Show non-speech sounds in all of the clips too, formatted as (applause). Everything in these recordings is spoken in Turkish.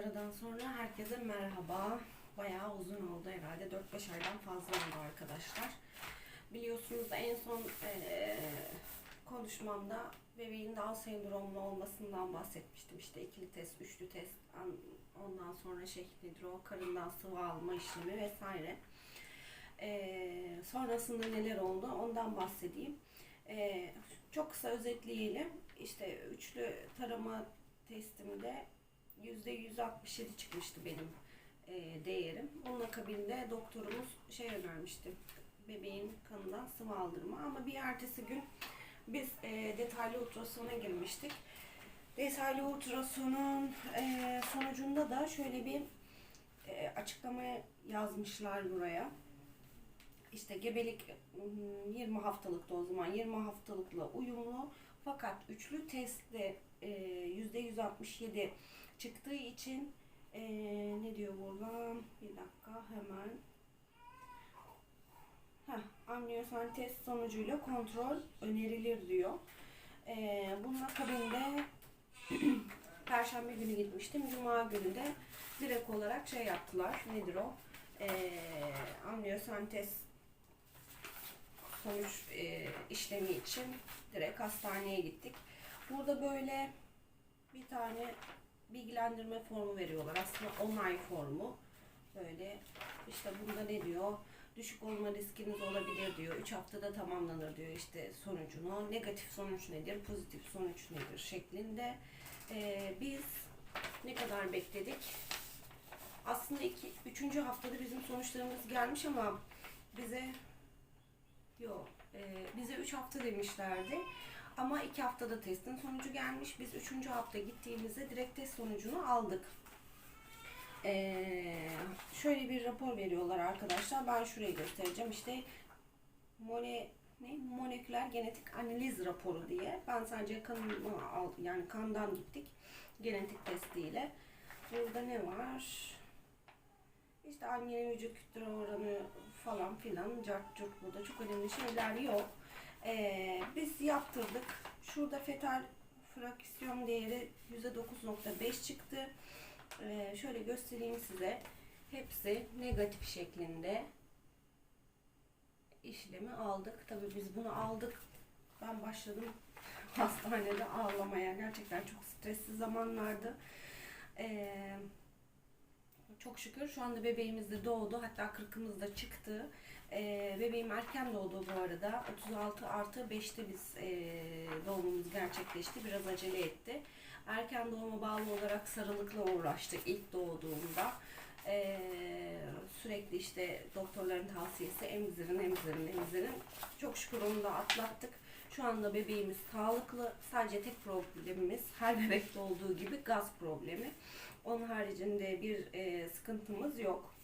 aradan sonra herkese merhaba. Bayağı uzun oldu herhalde. 4-5 aydan fazla oldu arkadaşlar. Biliyorsunuz en son eee, konuşmamda bebeğin Down sendromlu olmasından bahsetmiştim. İşte ikili test, üçlü test, an- ondan sonra şey nedir o karından sıvı alma işlemi vesaire. Eee, sonrasında neler oldu ondan bahsedeyim. Eee, çok kısa özetleyelim. İşte üçlü tarama testimde %167 çıkmıştı benim e, değerim. Onun akabinde doktorumuz şey önermişti. Bebeğin kanından sıvı aldırma. Ama bir ertesi gün biz e, detaylı ultrasona girmiştik. Detaylı ultrasonun e, sonucunda da şöyle bir e, açıklama yazmışlar buraya. İşte gebelik mm, 20 haftalıkta o zaman 20 haftalıkla uyumlu fakat üçlü testte e, %167 çıktığı için e, ne diyor burada? Bir dakika hemen. Heh, amniyosen test sonucuyla kontrol önerilir diyor. E, bunun akabinde (clears throat) Perşembe günü gitmiştim. Cuma günü de direkt olarak şey yaptılar. Nedir o? E, amniyosen test sonuç e, işlemi için direkt hastaneye gittik. Burada böyle bir tane bilgilendirme formu veriyorlar. Aslında onay formu. Böyle işte bunda ne diyor? Düşük olma riskiniz olabilir diyor. 3 haftada tamamlanır diyor işte sonucunu. Negatif sonuç nedir? Pozitif sonuç nedir? Şeklinde. Ee, biz ne kadar bekledik? Aslında iki, üçüncü haftada bizim sonuçlarımız gelmiş ama bize bize 3 hafta demişlerdi. Ama iki haftada testin sonucu gelmiş. Biz üçüncü hafta gittiğimizde direkt test sonucunu aldık. Ee, şöyle bir rapor veriyorlar arkadaşlar. Ben şurayı göstereceğim. İşte mole, ne? moleküler genetik analiz raporu diye. Ben sadece kanımı al, yani kandan gittik. Genetik testiyle. Burada ne var? İşte annenin vücut kütle oranı falan filan cart curt burada çok önemli şeyler yok. Ee, biz yaptırdık. Şurada fetal fraksiyon değeri %9.5 çıktı. Ee, şöyle göstereyim size. Hepsi negatif şeklinde işlemi aldık. Tabii biz bunu aldık. Ben başladım (laughs) hastanede ağlamaya. Gerçekten çok stresli zamanlardı. Ee, çok şükür şu anda bebeğimiz de doğdu. Hatta kırkımız da çıktı. Ee, bebeğim erken doğdu bu arada. 36 artı 5'te biz e, doğumumuz gerçekleşti. Biraz acele etti. Erken doğuma bağlı olarak sarılıkla uğraştık ilk doğduğunda. Ee, sürekli işte doktorların tavsiyesi emzirin, emzirin, emzirin. Çok şükür onu da atlattık. Şu anda bebeğimiz sağlıklı. Sadece tek problemimiz her bebekte olduğu gibi gaz problemi. Onun haricinde bir e, sıkıntımız yok.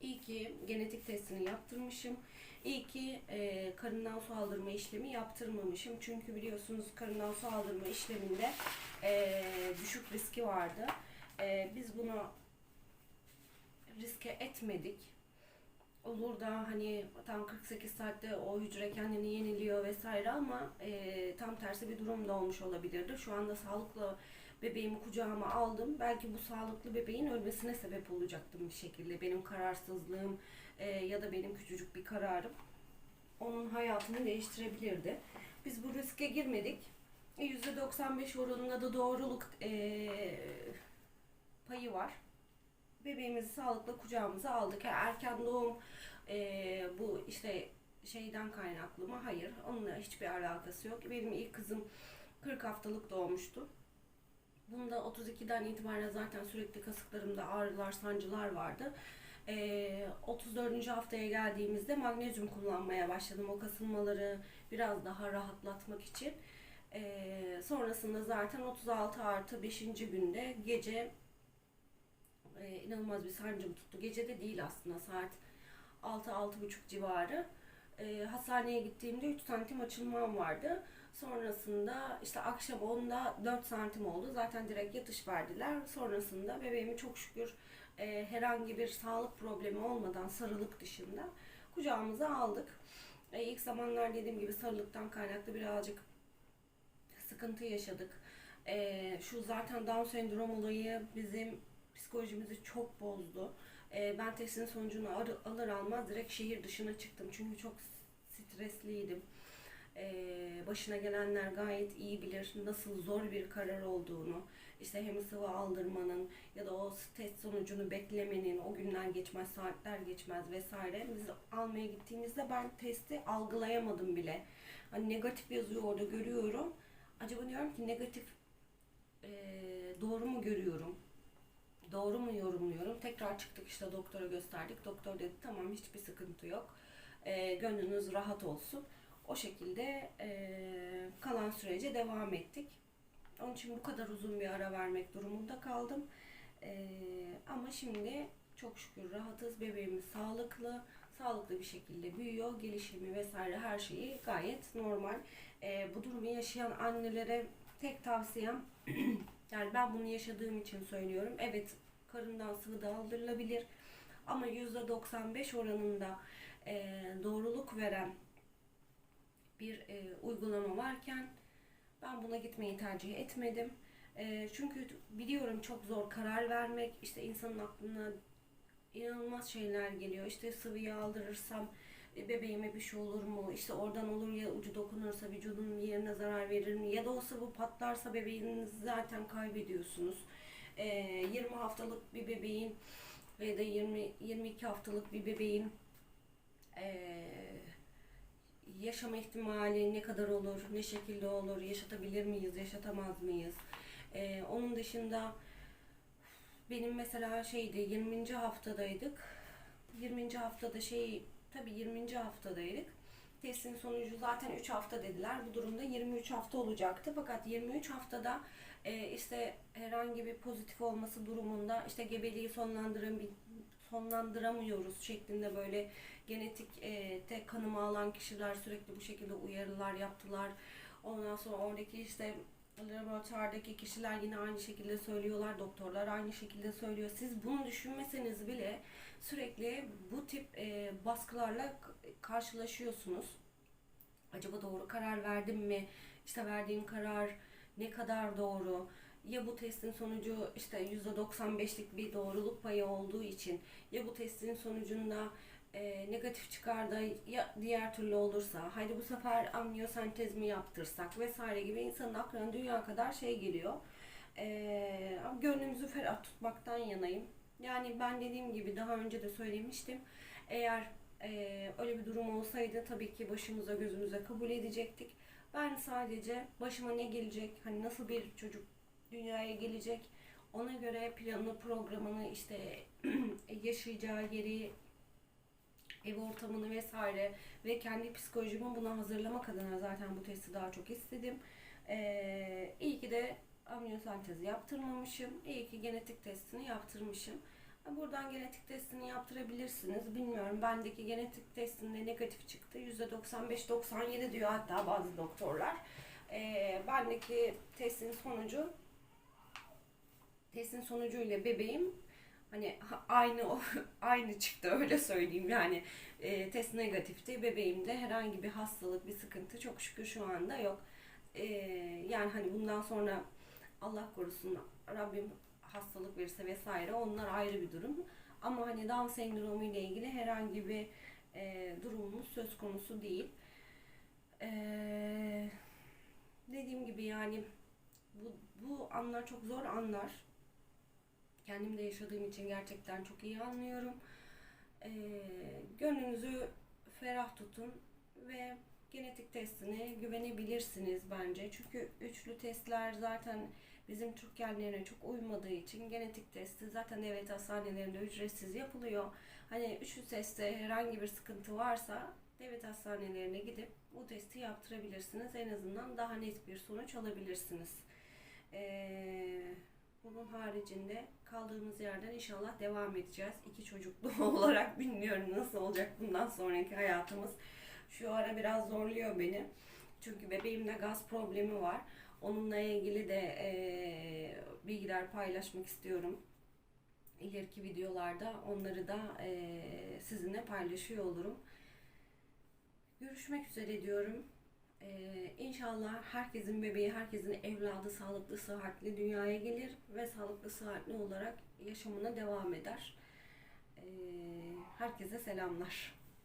İyi ki genetik testini yaptırmışım. İyi ki e, karından su aldırma işlemi yaptırmamışım. Çünkü biliyorsunuz karından su aldırma işleminde e, düşük riski vardı. E, biz bunu riske etmedik. Olur da hani tam 48 saatte o hücre kendini yeniliyor vesaire ama e, tam tersi bir durum da olmuş olabilirdi. Şu anda sağlıklı bebeğimi kucağıma aldım. Belki bu sağlıklı bebeğin ölmesine sebep olacaktım bir şekilde. Benim kararsızlığım e, ya da benim küçücük bir kararım onun hayatını değiştirebilirdi. Biz bu riske girmedik. E, %95 oranında da doğruluk e, payı var. Bebeğimizi sağlıklı kucağımıza aldık. Ha, Erken doğum e, bu işte şeyden kaynaklı mı? Hayır. Onunla hiçbir alakası yok. Benim ilk kızım 40 haftalık doğmuştu. Bunda 32'den itibaren zaten sürekli kasıklarımda ağrılar, sancılar vardı. Ee, 34. haftaya geldiğimizde magnezyum kullanmaya başladım o kasılmaları biraz daha rahatlatmak için. Ee, sonrasında zaten 36 artı 5. günde gece e, inanılmaz bir sancım tuttu. Gece de değil aslında saat 6-6.30 civarı. E, hastaneye gittiğimde 3 santim açılmam vardı. Sonrasında işte akşam 10'da 4 santim oldu. Zaten direkt yatış verdiler. Sonrasında bebeğimi çok şükür e, herhangi bir sağlık problemi olmadan sarılık dışında kucağımıza aldık. E, ilk zamanlar dediğim gibi sarılıktan kaynaklı birazcık sıkıntı yaşadık. E, şu zaten Down sendrom olayı bizim psikolojimizi çok bozdu. Ee, ben testin sonucunu ar- alır almaz direkt şehir dışına çıktım. Çünkü çok stresliydim. Ee, başına gelenler gayet iyi bilir nasıl zor bir karar olduğunu. İşte hem sıvı aldırmanın ya da o test sonucunu beklemenin, o günler geçmez, saatler geçmez vesaire. Biz almaya gittiğimizde ben testi algılayamadım bile. Hani negatif yazıyor orada görüyorum. Acaba diyorum ki negatif eee, doğru mu görüyorum? Doğru mu yorumluyorum? Tekrar çıktık işte doktora gösterdik. Doktor dedi tamam hiçbir sıkıntı yok. Eee, gönlünüz rahat olsun. O şekilde eee, kalan sürece devam ettik. Onun için bu kadar uzun bir ara vermek durumunda kaldım. Eee, ama şimdi çok şükür rahatız. Bebeğimiz sağlıklı. Sağlıklı bir şekilde büyüyor. Gelişimi vesaire her şeyi gayet normal. Eee, bu durumu yaşayan annelere tek tavsiyem (clears throat) yani ben bunu yaşadığım için söylüyorum. Evet karından sıvı da aldırılabilir. Ama %95 oranında eee, doğruluk veren bir eee, uygulama varken ben buna gitmeyi tercih etmedim. Eee, çünkü biliyorum çok zor karar vermek. İşte insanın aklına inanılmaz şeyler geliyor. İşte sıvıyı aldırırsam e, bebeğime bir şey olur mu? İşte oradan olur ya ucu dokunursa vücudunun yerine zarar verir mi? Ya da o sıvı patlarsa bebeğinizi zaten kaybediyorsunuz. Eee, 20 haftalık bir bebeğin ve de 20 22 haftalık bir bebeğin eee yaşama ihtimali ne kadar olur, ne şekilde olur, yaşatabilir miyiz, yaşatamaz mıyız? Ee, onun dışında benim mesela şeydi 20. haftadaydık. 20. haftada şey tabii 20. haftadaydık. Testin sonucu zaten 3 hafta dediler. Bu durumda 23 hafta olacaktı. Fakat 23 haftada e, işte herhangi bir pozitif olması durumunda işte gebeliği sonlandıram sonlandıramıyoruz şeklinde böyle genetik e, te kanıma alan kişiler sürekli bu şekilde uyarılar yaptılar. Ondan sonra oradaki işte laboratuvardaki kişiler yine aynı şekilde söylüyorlar, doktorlar aynı şekilde söylüyor. Siz bunu düşünmeseniz bile sürekli bu tip e, baskılarla karşılaşıyorsunuz. Acaba doğru karar verdim mi? İşte verdiğim karar ne kadar doğru? Ya bu testin sonucu işte %95'lik bir doğruluk payı olduğu için ya bu testin sonucunda e, negatif çıkar da ya diğer türlü olursa haydi bu sefer amniyosentez mi yaptırsak vesaire gibi insanın aklına dünya kadar şey geliyor. E, gönlümüzü ferah tutmaktan yanayım. Yani ben dediğim gibi daha önce de söylemiştim. Eğer e, öyle bir durum olsaydı tabii ki başımıza gözümüze kabul edecektik. Ben sadece başıma ne gelecek, hani nasıl bir çocuk dünyaya gelecek, ona göre planını, programını, işte (clears throat) yaşayacağı yeri, ev ortamını vesaire ve kendi psikolojimi buna hazırlamak adına zaten bu testi daha çok istedim. Ee, iyi ki de amniyosentezi yaptırmamışım. İyi ki genetik testini yaptırmışım. Buradan genetik testini yaptırabilirsiniz. Bilmiyorum bendeki genetik testinde negatif çıktı. %95-97 diyor hatta bazı doktorlar. Ee, bendeki testin sonucu testin sonucuyla bebeğim hani ha- aynı (laughs) aynı çıktı öyle söyleyeyim yani. E, test negatifti bebeğimde herhangi bir hastalık bir sıkıntı çok şükür şu anda yok. E, yani hani bundan sonra Allah korusun Rabbim hastalık verirse vesaire onlar ayrı bir durum. Ama hani Down sendromu ile ilgili herhangi bir e, durumumuz söz konusu değil. E, dediğim gibi yani bu, bu anlar çok zor anlar kendim de yaşadığım için gerçekten çok iyi anlıyorum. Ee, gönlünüzü ferah tutun ve genetik testine güvenebilirsiniz bence. Çünkü üçlü testler zaten bizim Türk genlerine çok uymadığı için genetik testi zaten devlet hastanelerinde ücretsiz yapılıyor. Hani üçlü testte herhangi bir sıkıntı varsa devlet hastanelerine gidip bu testi yaptırabilirsiniz. En azından daha net bir sonuç alabilirsiniz. Ee, haricinde kaldığımız yerden inşallah devam edeceğiz. İki çocuklu (laughs) olarak bilmiyorum nasıl olacak bundan sonraki hayatımız. Şu ara biraz zorluyor beni. Çünkü bebeğimde gaz problemi var. Onunla ilgili de eee, bilgiler paylaşmak istiyorum. İleriki videolarda onları da eee, sizinle paylaşıyor olurum. Görüşmek üzere diyorum. Ee, inşallah herkesin bebeği, herkesin evladı sağlıklı, sıhhatli dünyaya gelir ve sağlıklı, sıhhatli olarak yaşamına devam eder. Ee, herkese selamlar.